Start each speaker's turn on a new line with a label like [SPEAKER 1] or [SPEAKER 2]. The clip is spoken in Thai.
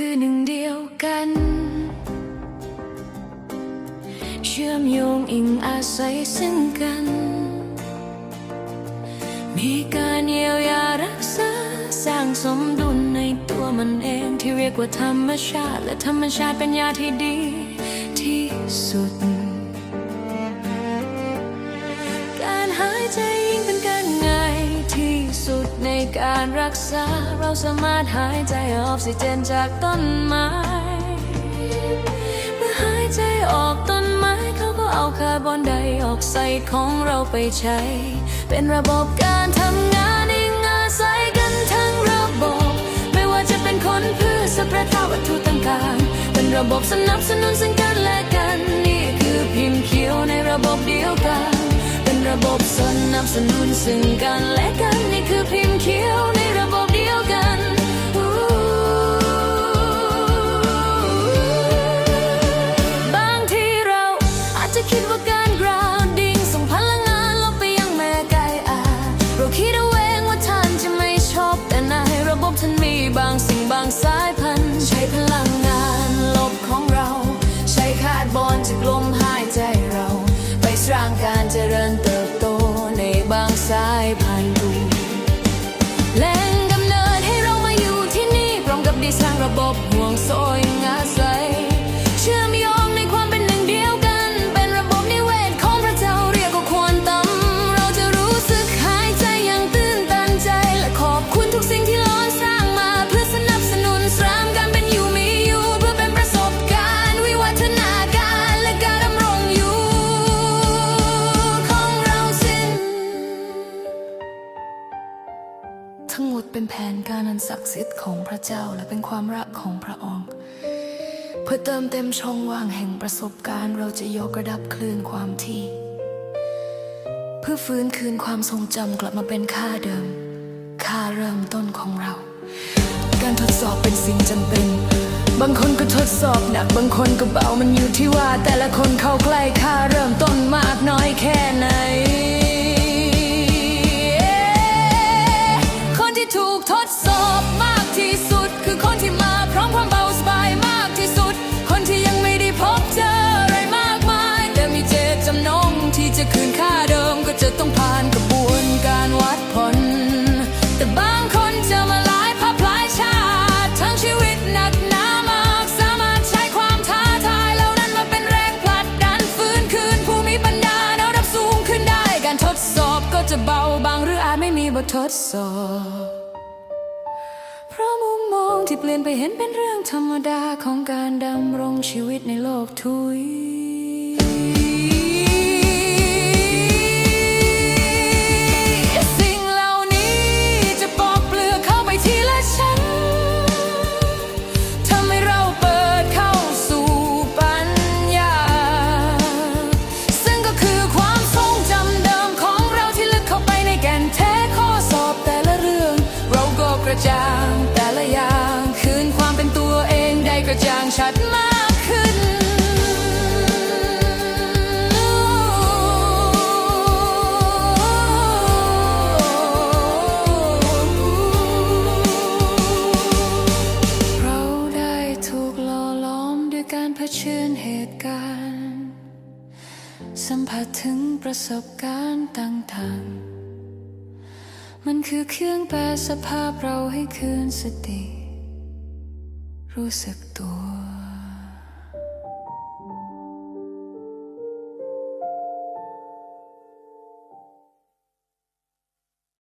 [SPEAKER 1] คือหนึ่งเดียวกัน เชื่อมโยงอิงอาศัยซึ่งกัน มีการเยียวยารักษา สร้างสมดุลในตัวมันเองที่เรียกว่าธรรมชาติ และธรรมชาติเป็นยาที่ดีที่สุด ษา เราสามารถหายใจออกซิเจนจากต้นไม้ เมื่อหายใจออกต้นไม้เขาก็เอาคาร์บอนไดออกไซด์ของเราไปใช้ เป็นระบบการทำงานอิงอาศัยกันทั้งระบบ ไม่ว่าจะเป็นคนพืชสัตว์ประทาวัตถุต่างๆ เป็นระบบสนับสนุนซึ่งกันและกันนี่คือพิมพ์เขียวในระบบเดียวกัน เป็นระบบสนับสนุนซึ่งกันและกันนี่คือพิมพ์เขียว บางสิ่งบางสายพันธุ์ใช้พลังงานลบของเรา ใช้คาร์บอนจากลมหายใจเรา ไปสร้างการเจริญเติบโตในบางสายพันธุ์แหล่งกำเนิดให้เรามาอยู่ที่นี่พร้อมกับดีสร้างระบบ ทั้งหมดเป็นแผนการอันศักดิ์สิทธิ์ของพระเจ้าและเป็นความรักของพระองค์ เพื่อเติมเต็มช่องว่างแห่งประสบการณ์ เราจะยกระดับคลื่นความถี่ เพื่อฟื้นคืนความทรงจำกลับมาเป็นค่าเดิม ค่าเริ่มต้นของเรา การทดสอบเป็นสิ่งจำเป็น บางคนก็ทดสอบหนักบางคนก็เบามันอยู่ที่ว่า แต่ละคนเข้าใกล้ค่าเริ่มต้นมากน้อยแค่ไหน ที่จะคืนค่าเดิมก็จะต้องผ่านกระบวนการวัดผล แต่บางคนจะมาหลายภาพหลายชาติทั้งชีวิตหนักหนามาก สามารถใช้ความท้าทายเหล่านั้นมาเป็นแรงผลักดันฟื้นคืนผู้มีปัญญาเอาดับสูงขึ้นได้การทดสอบก็จะเบาบางหรืออาจไม่มีบททดสอบเพราะมุมมองที่เปลี่ยนไปเห็นเป็นเรื่องธรรมดาของการดำรงชีวิตในโลกทุย แต่ละอย่าง คืนความเป็นตัวเองได้กระจ่างชัดมากขึ้น เราได้ถูกหล่อล้อมด้วยการเผชิญเหตุการณ์ สัมผัสถึงประสบการณ์ต่างๆ คือเครื่องแปลสภาพเราให้คืนสติ รู้สึกตัว